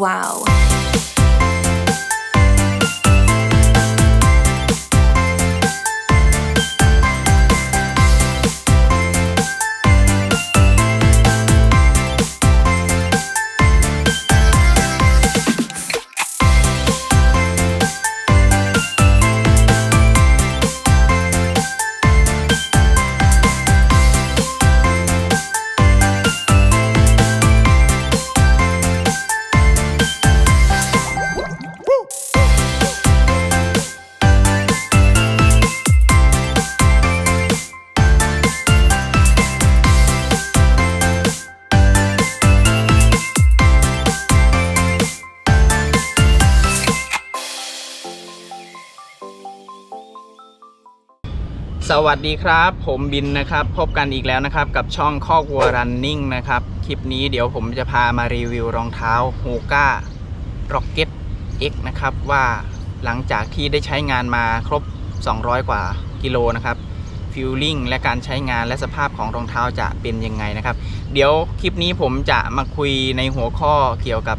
Wow. สวัสดีครับ ผมบินนะครับ พบกันอีกแล้วนะครับ กับช่องคอกวัวรันนิ่งนะครับ คลิปนี้เดี๋ยวผมจะพามารีวิวรองเท้า h o k a Rocket X นะครับ ว่าหลังจากที่ได้ใช้งานมาครบ 200 กว่ากิโลนะครับฟิลลิ่งและการใช้งานและสภาพของรองเท้าจะเป็นยังไงนะครับ เดี๋ยวคลิปนี้ผมจะมาคุยในหัวข้อเกี่ยวกับ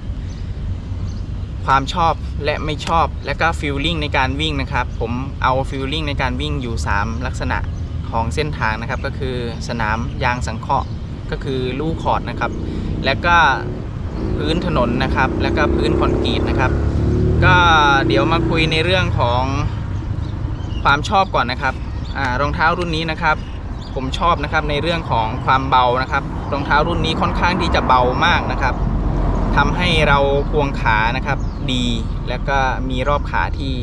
ความชอบและไม่ชอบและก็ฟิลลิ่งในการวิ่งนะครับ ผมเอาฟิลลิ่งในการวิ่งอยู่ 3 ลักษณะของเส้นทางนะครับ ก็คือสนามยางสังเคราะห์ก็คือลู่คอร์ดนะครับ แล้วก็พื้นถนนนะครับ แล้วก็พื้นคอนกรีตนะครับ ก็เดี๋ยวมาคุยในเรื่องของความชอบก่อนนะครับอรองเท้ารุ่นนี้นะครับ ผมชอบนะครับในเรื่องของความเบานะครับรองเท้ารุ่นนี้ค่อนข้างที่จะเบามากนะครับ ทำให้เราควงขานะครับดีแล้วก็มีรอบขาที่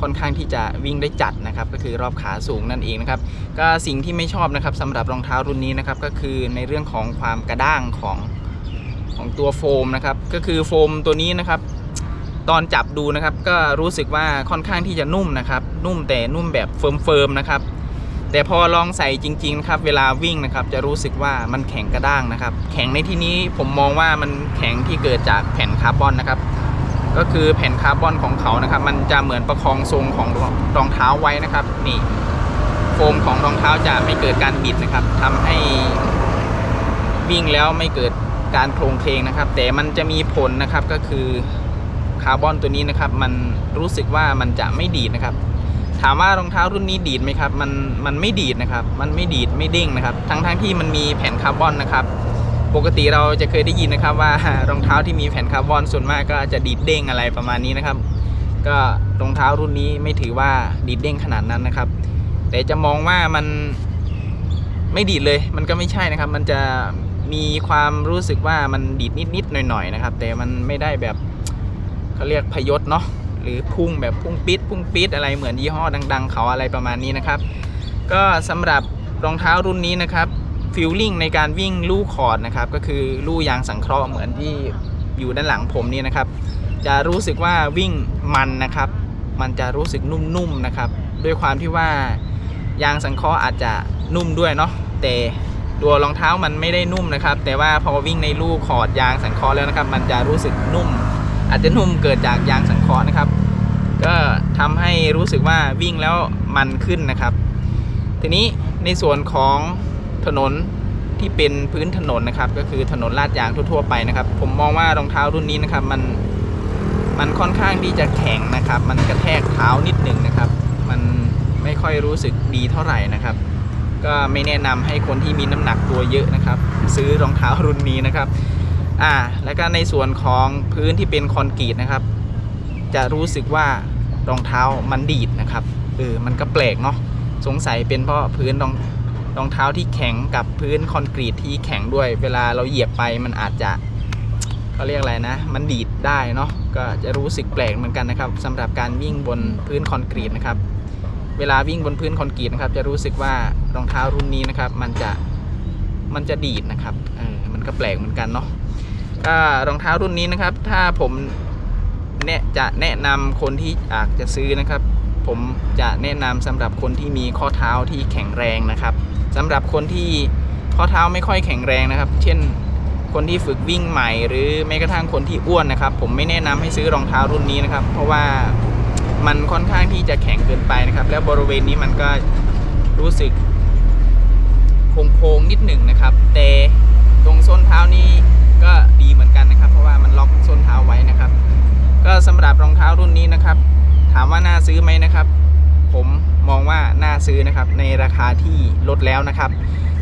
ค่อนข้างที่จะวิ่งได้จัดนะครับ ก็คือรอบขาสูงนั่นเองนะครับ ก็สิ่งที่ไม่ชอบนะครับสำหรับรองเท้ารุ่นนี้นะครับ ก็คือในเรื่องของความกระด้างของของตัวโฟมนะครับ ก็คือโฟมตัวนี้นะครับ ตอนจับดูนะครับ ก็รู้สึกว่าค่อนข้างที่จะนุ่มนะครับ นุ่มแต่นุ่มแบบเฟิร์มๆนะครับ แต่พอลองใส่จริงๆนะครับเวลาวิ่งนะครับจะรู้สึกว่ามันแข็งกระด้างนะครับ แข็งในที่นี้ผมมองว่ามันแข็งที่เกิดจากแผ่นคาร์บอนนะครับ ก็คือแผ่นคาร์บอนของเขานะครับ มันจะเหมือนประคองทรงของรองเท้าไว้นะครับ นี่ โฟมของรองเท้าจะไม่เกิดการบิดนะครับทำให้วิ่งแล้วไม่เกิดการโครงเพลงนะครับ แต่มันจะมีผลนะครับก็คือคาร์บอนตัวนี้นะครับ มันรู้สึกว่ามันจะไม่ดีดนะครับ ถามว่ารองเท้ารุ่นนี้ดีดไหมครับมันมันไม่ดีดนะครับ มันไม่ดีดไม่เด้งนะครับ ทั้งทั้งที่มันมีแผ่นคาร์บอนนะครับ ปกติเราจะเคยได้ยินนะครับว่ารองเท้าที่มีแผ่นคาร์บอนส่วนมากก็จะดีดเด้งอะไรประมาณนี้นะครับ ก็รองเท้ารุ่นนี้ไม่ถือว่าดีดเด้งขนาดนั้นนะครับ แต่จะมองว่ามันไม่ดีดเลยมันก็ไม่ใช่นะครับ มันจะมีความรู้สึกว่ามันดีดนิดๆหน่อยๆนะครับ แต่มันไม่ได้แบบเขาเรียกพยศเนาะ หรือพุ่งแบบพุ่งปิดพุ่งปิดอะไรเหมือนยี่ห้อดัง ๆ เขาอะไรประมาณนี้นะครับ ก็สำหรับรองเท้ารุ่นนี้นะครับฟิลลิ่งในการวิ่งลู่คอร์ดนะครับก็คือลู่ยางสังเคราะห์เหมือนที่อยู่ด้านหลังผมนี่นะครับ จะรู้สึกว่าวิ่งมันนะครับ มันจะรู้สึกนุ่มๆนะครับ ด้วยความที่ว่ายางสังเคราะห์อาจจะนุ่มด้วยเนาะแต่ตัวรองเท้ามันไม่ได้นุ่มนะครับ แต่ว่าพอวิ่งในลู่คอร์ดยางสังเคราะห์แล้วนะครับ มันจะรู้สึกนุ่ม อาจจะนุ่มเกิดจากยางสังเคราะห์นะครับ ก็ทำให้รู้สึกว่าวิ่งแล้วมันขึ้นนะครับ ทีนี้ในส่วนของถนนที่เป็นพื้นถนนนะครับ ก็คือถนนลาดยางทั่วๆไปนะครับ ผมมองว่ารองเท้ารุ่นนี้นะครับมันมันค่อนข้างที่จะแข็งนะครับ มันกระแทกเท้านิดหนึ่งนะครับ มันไม่ค่อยรู้สึกดีเท่าไหร่นะครับ ก็ไม่แนะนำให้คนที่มีน้ำหนักตัวเยอะนะครับ ซื้อรองเท้ารุ่นนี้นะครับ อ่า แล้วก็ในส่วนของพื้นที่เป็นคอนกรีตนะครับ จะรู้สึกว่ารองเท้ามันดีดนะครับ เออ มันก็แปลกเนาะ สงสัยเป็นเพราะพื้นรองรองเท้าที่แข็งกับพื้นคอนกรีตที่แข็งด้วย เวลาเราเหยียบไปมันอาจจะเขาเรียกอะไรนะ มันดีดได้เนาะ ก็จะรู้สึกแปลกเหมือนกันนะครับสำหรับการวิ่งบนพื้นคอนกรีตนะครับ เวลาวิ่งบนพื้นคอนกรีตนะครับ จะรู้สึกว่ารองเท้ารุ่นนี้นะครับ มันจะ มันจะดีดนะครับ เออ มันก็แปลกเหมือนกันเนาะ ก็รองเท้ารุ่นนี้นะครับ ถ้าผมเนี่ยจะแนะนำคนที่อยากจะซื้อนะครับ ผมจะแนะนำสำหรับคนที่มีข้อเท้าที่แข็งแรงนะครับสำหรับคนที่ข้อเท้าไม่ค่อยแข็งแรงนะครับ เช่นคนที่ฝึกวิ่งใหม่ หรือแม้กระทั่งคนที่อ้วนนะครับ ผมไม่แนะนำให้ซื้อรองเท้ารุ่นนี้นะครับ เพราะว่ามันค่อนข้างที่จะแข็งเกินไปนะครับ แล้วบริเวณนี้มันก็รู้สึกโค้งๆนิดหนึ่งนะครับ แต่ตรงส้นเท้านี้ ก็ดีเหมือนกันนะครับ เพราะว่ามันล็อกส้นเท้าไว้นะครับ ก็สำหรับรองเท้ารุ่นนี้นะครับ ถามว่าน่าซื้อไหมนะครับ ผมมองว่าน่าซื้อนะครับ ในราคาที่ลดแล้วนะครับ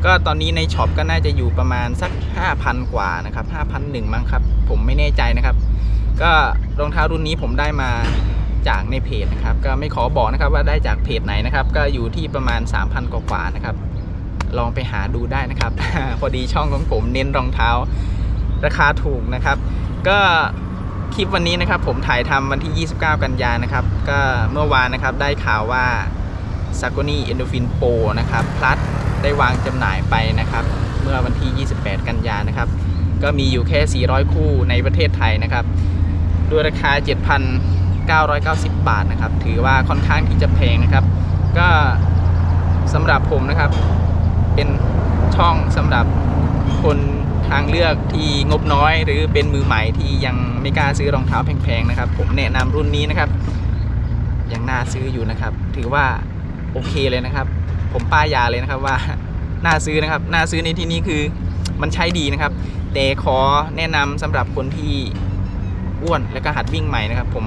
ก็ตอนนี้ในช็อปก็น่าจะอยู่ประมาณสัก 5,000 กว่านะครับ5,001มั้งครับ ผมไม่แน่ใจนะครับ ก็รองเท้ารุ่นนี้ผมได้มาจากในเพจนะครับ ก็ไม่ขอบอกนะครับว่าได้จากเพจไหนนะครับ ก็อยู่ที่ประมาณ 3,000 กว่าๆนะครับ ลองไปหาดูได้นะครับ พอดีช่องของผมเน้นรองเท้า ราคาถูกนะครับ ก็คลิปวันนี้นะครับผมถ่ายทำวันที่ 29 กันยานะครับ ก็เมื่อวานนะครับได้ข่าวว่า s a g o n i Endorphin Pro นะครับ พลัสได้วางจำหน่ายไปนะครับ เมื่อวันที่ 28 กันยานะครับ ก็มีอยู่แค่ 400 คู่ในประเทศไทยนะครับ ด้วยราคา 7,990 บาทนะครับ ถือว่าค่อนข้างที่จะแพงนะครับ ก็สำหรับผมนะครับ เป็นช่องสำหรับคน ทางเลือกที่งบน้อย หรือเป็นมือใหม่ที่ยังไม่กล้าซื้อรองเท้าแพงๆนะครับ ผมแนะนำรุ่นนี้นะครับ ยังน่าซื้ออยู่นะครับ ถือว่าโอเคเลยนะครับ ผมป้ายยาเลยนะครับว่าน่าซื้อนะครับน่าซื้อในที่นี้คือมันใช้ดีนะครับ แต่ขอแนะนำสำหรับคนที่อ้วนแล้วก็หัดวิ่งใหม่นะครับ ผม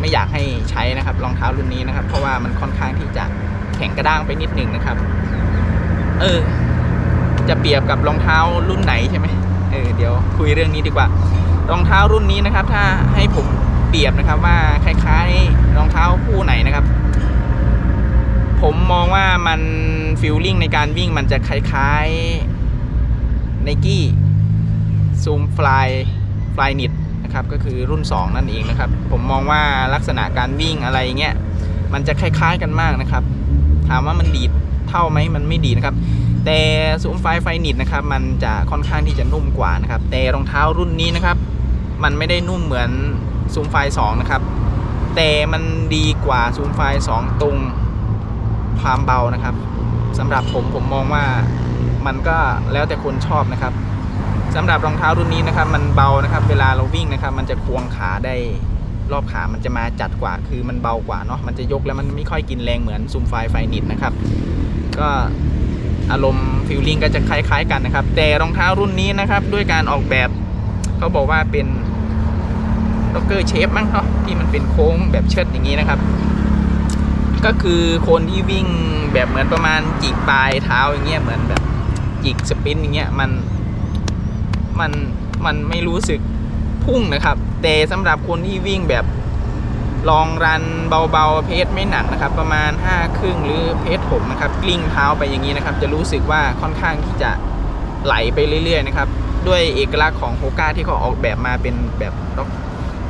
ไม่อยากให้ใช้นะครับรองเท้ารุ่นนี้นะครับ เพราะว่ามันค่อนข้างที่จะแข็งกระด้างไปนิดหนึ่งนะครับ เออ จะเปรียบกับรองเท้ารุ่นไหนใช่ไหมเออเดี๋ยวคุยเรื่องนี้ดีกว่า รองเท้ารุ่นนี้นะครับ ถ้าให้ผมเปรียบนะครับว่าคล้ายๆรองเท้าคู่ไหนนะครับ ผมมองว่ามันฟิลลิ่งในการวิ่งมันจะคล้ายๆไนกี้ซูมฟลายฟลายนิดนะครับก็คือรุ่น 2 นั่นเองนะครับ ผมมองว่าลักษณะการวิ่งอะไรเงี้ยมันจะคล้ายๆกันมากนะครับ ถามว่ามันดีดเท่าไหมมันไม่ดีนะครับ แต่ซูมไฟไฟนิดนะครับมันจะค่อนข้างที่จะนุ่มกว่านะครับ แต่รองเท้ารุ่นนี้นะครับ มันไม่ได้นุ่มเหมือนซูมไฟ2นะครับ แต่มันดีกว่าซูมไฟ2ตรงความเบานะครับสำหรับผมผมมองว่ามันก็แล้วแต่คนชอบนะครับสำหรับรองเท้ารุ่นนี้นะครับมันเบานะครับ เวลาเราวิ่งนะครับ มันจะควงขาได้รอบขามันจะมาจัดกว่าคือมันเบากว่าเนาะมันจะยกแล้วมันไม่ค่อยกินแรงเหมือนซูมไฟไฟนิดนะครับ ก็ อารมณ์ฟิลลิ่งก็จะคล้าย ๆ กันนะครับ แต่รองเท้ารุ่นนี้นะครับ ด้วยการออกแบบเขาบอกว่าเป็นด็อกเกอร์เชฟมั้งเนาะที่มันเป็นโค้งแบบเชิดอย่างนี้นะครับ ก็คือคนที่วิ่งแบบเหมือนประมาณจิกปลายเท้าอย่างเงี้ยเหมือนแบบจิกสปรินต์อย่างเงี้ยมันมันมันไม่รู้สึกพุ่งนะครับ แต่สำหรับคนที่วิ่งแบบ ลองรันเบาๆ เพจไม่หนักนะครับ ประมาณ5ครึ่งหรือเพจหกนะครับกลิ้งเท้าไปอย่างนี้นะครับ จะรู้สึกว่าค่อนข้างที่จะไหลไปเรื่อยๆนะครับ ด้วยเอกลักษณ์ของโฮก้าที่เขาออกแบบมาเป็นแบบด็อก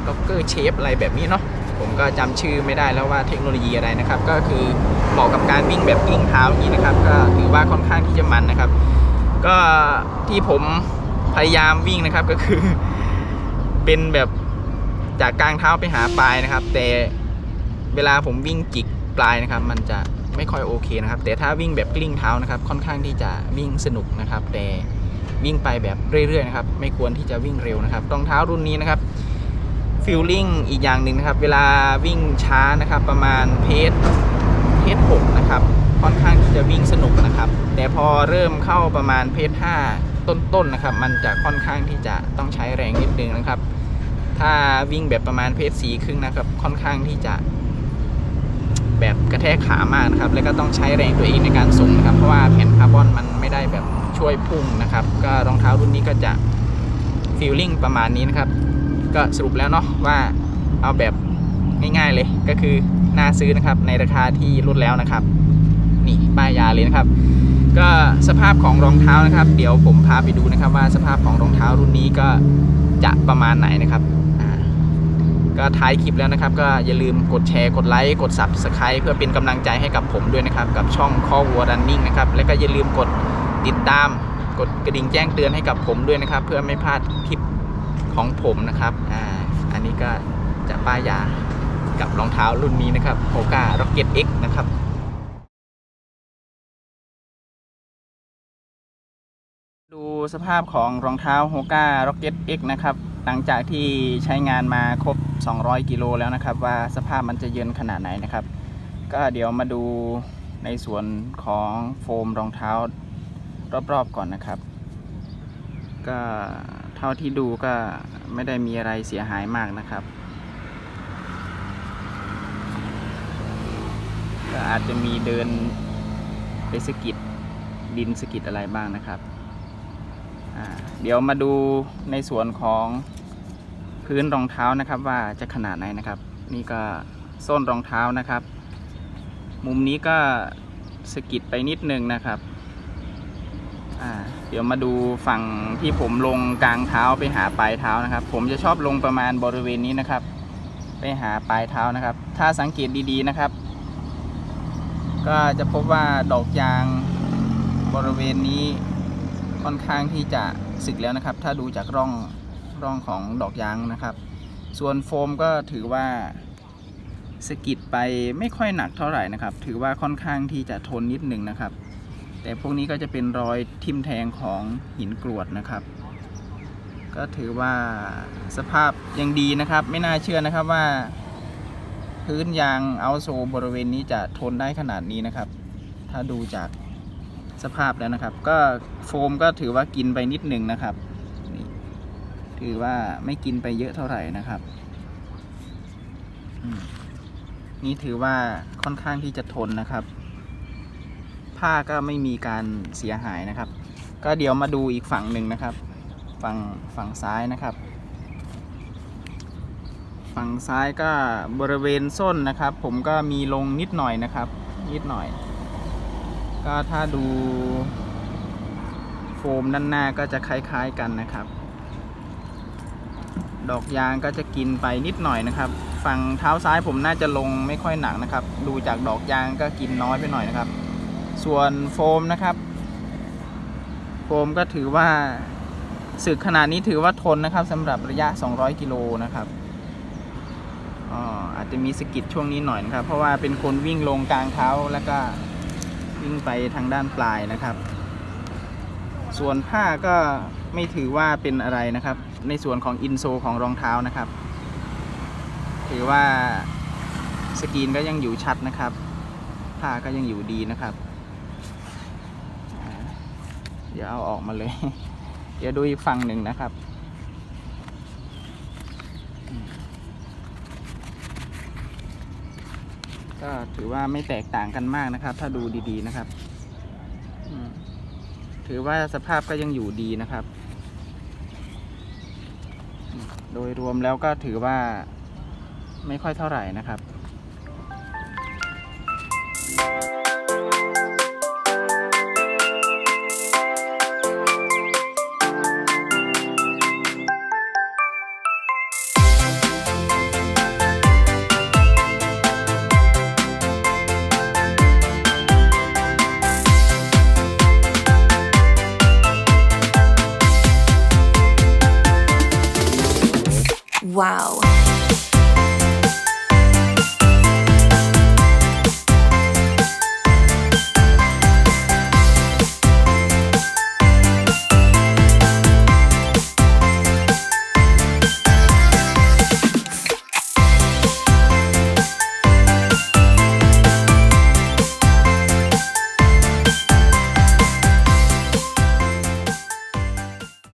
ด็อกเกอร์เชฟอะไรแบบนี้เนาะผมก็จำชื่อไม่ได้แล้วว่าเทคโนโลยีอะไรนะครับ ก็คือเหมาะกับการวิ่งแบบกลิ้งเท้าอย่างนี้นะครับ ก็ถือว่าค่อนข้างที่จะมันนะครับ ก็ที่ผมพยายามวิ่งนะครับก็คือเป็นแบบ จากกลางเท้าไปหาปลายนะครับ แต่เวลาผมวิ่งจิกปลายนะครับ มันจะไม่ค่อยโอเคนะครับ แต่ถ้าวิ่งแบบกลิ้งเท้านะครับ ค่อนข้างที่จะวิ่งสนุกนะครับ แต่วิ่งไปแบบเรื่อยๆนะครับ ไม่ควรที่จะวิ่งเร็วนะครับรองเท้ารุ่นนี้นะครับฟิลลิ่งอีกอย่างหนึ่งนะครับ เวลาวิ่งช้านะครับ ประมาณเพจเพจหกนะครับ ค่อนข้างที่จะวิ่งสนุกนะครับ แต่พอเริ่มเข้าประมาณเพจห้าต้นๆนะครับ มันจะค่อนข้างที่จะต้องใช้แรงนิดนึงนะครับ ถ้าวิ่งแบบประมาณเพจสีครึ่งนะครับ ค่อนข้างที่จะ แบบกระแทกขามากนะครับ แล้วก็ต้องใช้แรงตัวเองในการส่งนะครับ เพราะว่าแผ่นคาร์บอนมันไม่ได้แบบช่วยพุ่งนะครับ ก็รองเท้ารุ่นนี้ก็จะฟีลลิ่งประมาณนี้นะครับ ก็สรุปแล้วเนาะว่าเอาแบบง่ายๆเลยก็คือน่าซื้อนะครับในราคาที่ลดแล้วนะครับ นี่ป้ายยาเลยนะครับ ก็สภาพของรองเท้านะครับ เดี๋ยวผมพาไปดูนะครับว่าสภาพของรองเท้ารุ่นนี้ก็จะประมาณไหนนะครับ ก็ท้ายคลิปแล้วนะครับ ก็อย่าลืมกดแชร์กดไลค์กด Subscribe เพื่อเป็นกำลังใจให้กับผมด้วยนะครับ กับช่องข้อวัวรันนิ่งนะครับและก็อย่าลืมกดติดตาม กดกระดิ่งแจ้งเตือนให้กับผมด้วยนะครับ เพื่อไม่พลาดคลิปของผมนะครับอ่าอันนี้ก็จะป้ายยากับรองเท้ารุ่นนี้นะครับโ o ก a Rocket X นะครับดูสภาพของรองเท้า h o ก a Rocket X นะครับ หลังจากที่ใช้งานมาครบ 200 กิโลแล้วนะครับ ว่าสภาพมันจะเยินขนาดไหนนะครับ ก็เดี๋ยวมาดูในส่วนของโฟมรองเท้ารอบๆก่อนนะครับ ก็เท่าที่ดูก็ไม่ได้มีอะไรเสียหายมากนะครับ ก็อาจจะมีเดินไปสกิดดินสกิดอะไรบ้างนะครับ เดี๋ยวมาดูในส่วนของพื้นรองเท้านะครับว่าจะขนาดไหนนะครับ นี่ก็ส้นรองเท้านะครับ มุมนี้ก็สกิดไปนิดนึงนะครับเดี๋ยวมาดูฝั่งที่ผมลงกลางเท้าไปหาปลายเท้านะครับ ผมจะชอบลงประมาณบริเวณนี้นะครับ ไปหาปลายเท้านะครับ ถ้าสังเกตดีๆนะครับ ก็จะพบว่าดอกยางบริเวณนี้ ค่อนข้างที่จะสึกแล้วนะครับ ถ้าดูจากร่องร่องของดอกยางนะครับ ส่วนโฟมก็ถือว่าสกิดไปไม่ค่อยหนักเท่าไหร่นะครับ ถือว่าค่อนข้างที่จะทนนิดหนึ่งนะครับ แต่พวกนี้ก็จะเป็นรอยทิ่มแทงของหินกรวดนะครับ ก็ถือว่าสภาพยังดีนะครับ ไม่น่าเชื่อนะครับว่า พื้นยางเอาโซบริเวณนี้จะทนได้ขนาดนี้นะครับ ถ้าดูจาก สภาพแล้วนะครับ ก็โฟมก็ถือว่ากินไปนิดหนึ่งนะครับนี่ถือว่าไม่กินไปเยอะเท่าไหร่นะครับนี่ถือว่าค่อนข้างที่จะทนนะครับ ผ้าก็ไม่มีการเสียหายนะครับ ก็เดี๋ยวมาดูอีกฝั่งหนึ่งนะครับ ฝั่งฝั่งซ้ายนะครับ ฝั่งซ้ายก็บริเวณส้นนะครับ ผมก็มีลงนิดหน่อยนะครับ นิดหน่อย ก็ถ้าดูโฟมด้านหน้าก็จะคล้ายๆกันนะครับ ดอกยางก็จะกินไปนิดหน่อยนะครับ ฝั่งเท้าซ้ายผมน่าจะลงไม่ค่อยหนักนะครับ ดูจากดอกยางก็กินน้อยไปหน่อยนะครับ ส่วนโฟมนะครับ โฟมก็ถือว่าสึกขนาดนี้ถือว่าทนนะครับสำหรับระยะ 200 กิโลนะครับอ๋ออาจจะมีสกิดช่วงนี้หน่อยนะครับ เพราะว่าเป็นคนวิ่งลงกลางเท้าแล้วก็ วิ่งไปทางด้านปลายนะครับ ส่วนผ้าก็ไม่ถือว่าเป็นอะไรนะครับ ในส่วนของอินโซของรองเท้านะครับ ถือว่าสกรีนก็ยังอยู่ชัดนะครับ ผ้าก็ยังอยู่ดีนะครับ เดี๋ยวเอาออกมาเลย เดี๋ยวดูอีกฝั่งหนึ่งนะครับอืม ก็ถือว่าไม่แตกต่างกันมากนะครับ ถ้าดูดีๆนะครับถือว่าสภาพก็ยังอยู่ดีนะครับ โดยรวมแล้วก็ถือว่าไม่ค่อยเท่าไหร่นะครับ